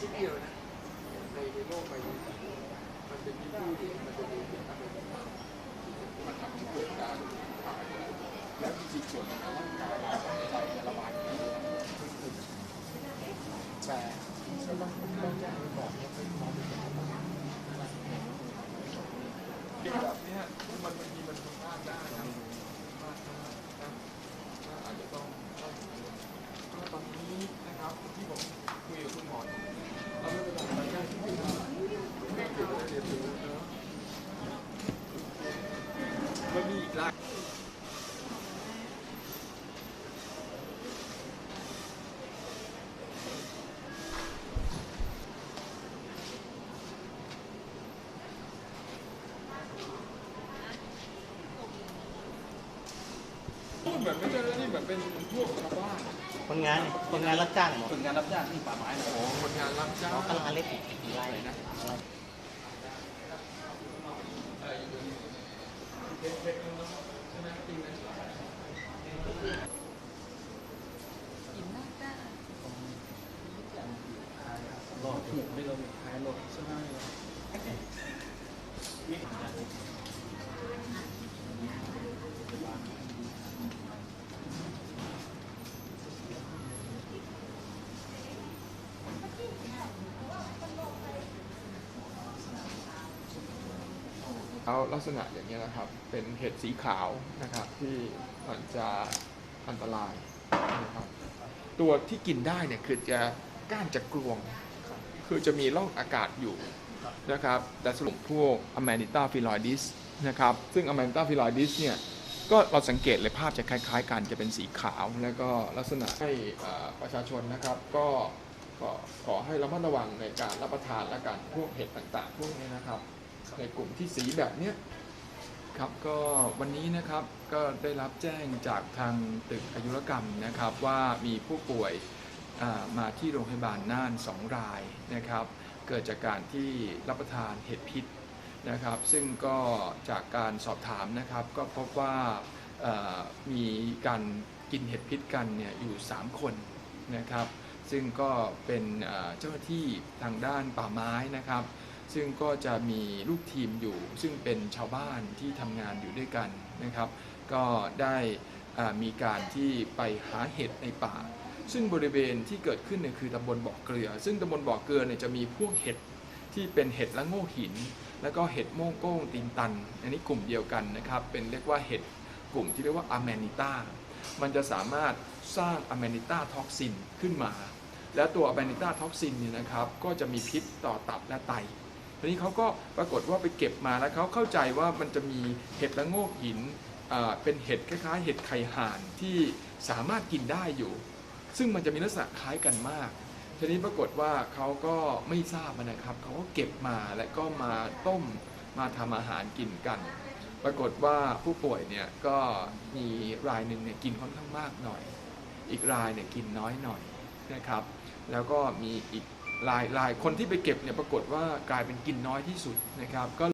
นิดเดียวนะในในโลกใบนี้มันเป็นที่พูดที่มันจะมีเป็นอะไรมันทำให้เกิดการและจริงส่วนของร่างกายใจจะระบายไม่ได้แต่ก็ต้องต้องแจ้งไว้ก่อนว่าเป็นความเป็นไปได้เด็กแบบนี้มันบางทีมันพลาดได้นะพลาดได้นะอาจจะต้องต้อง พูดแบบไม่ใช่ที่แบบเป็นพวกชาวบ้านคนงานเนี่ยคนงานรับจ้างเหรอฝึกงานรับจ้างที่ป่าไม้นะอ๋อคนงานรับจ้างเขากำลังอเล็กอะไรอะไร นะอะไรอะไรอยู่เนี่ยเด็กๆเนอะใช่หมจริงไมหลอดถูกไม่ลงท้ายรถใช่ไหม เอาลักษณะอย่างนี้นะครับ เป็นเห็ดสีขาวนะครับที่มันจะอันตรายนะครับตัวที่กินได้เนี่ยคือจะก้านจะกรวง คือจะมีร่องอากาศอยู่นะครับแต่สรุปพวก Amanita phyloides นะครับซึ่ง Amanita phyloides เนี่ยก็เราสังเกตเลยภาพจะคล้ายๆกันจะเป็นสีขาว แล้วก็ลักษณะให้ประชาชนนะครับก็ขอให้ระมัดระวังในการรับประทานและกันพวกเห็ดต่างๆ พวกนี้นะครับ ในกลุ่มที่สีแบบเนี้ยครับก็วันนี้นะครับก็ได้รับแจ้งจากทางตึกอายุรกรรมนะครับว่ามีผู้ป่วยมาที่โรงพยาบาลน่าน 2 รายนะครับ เกิดจากการที่รับประทานเห็ดพิษนะครับ ซึ่งก็จากการสอบถามนะครับ ก็พบว่ามีการกินเห็ดพิษกันเนี่ยอยู่ 3 คนนะครับ ซึ่งก็เป็นเจ้าหน้าที่ทางด้านป่าไม้นะครับ ซึ่งก็จะมีลูกทีมอยู่ ซึ่งเป็นชาวบ้านที่ทำงานอยู่ด้วยกันนะครับ ก็ได้มีการที่ไปหาเห็ดในป่า ซึ่งบริเวณที่เกิดขึ้นเนี่ยคือตำบลบ่อเกลือ ซึ่งตำบลบ่อเกลือเนี่ยจะมีพวกเห็ดที่เป็นเห็ดละโง่หิน แล้วก็เห็ดโม่งโก้งตีนตัน อันนี้กลุ่มเดียวกันนะครับ เป็นเรียกว่าเห็ดกลุ่มที่เรียกว่าอะแมนิต้า มันจะสามารถสร้างอะแมนิต้าท็อกซินขึ้นมา แล้วตัวอะแมนิต้าท็อกซินเนี่ยนะครับ ก็จะมีพิษต่อตับและไต ทีนี้เขาก็ปรากฏว่าไปเก็บมาแล้วเขาเข้าใจว่ามันจะมีเห็ดละโงกหินเป็นเห็ดคล้ายๆ เห็ดไข่ห่านที่สามารถกินได้อยู่ ซึ่งมันจะมีลักษณะคล้ายกันมากทีนี้ปรากฏว่าเขาก็ไม่ทราบนะครับเขาก็เก็บมาและก็มาต้มมาทำอาหารกินกัน ปรากฏว่าผู้ป่วยเนี่ยก็มีรายหนึ่งเนี่ยกินค่อนข้างมากหน่อย อีกรายเนี่ยกินน้อยหน่อยนะครับ แล้วก็มีอีก หลายรายคนที่ไปเก็บเนี่ยปรากฏว่ากลายเป็นกินน้อยที่สุดนะครับก็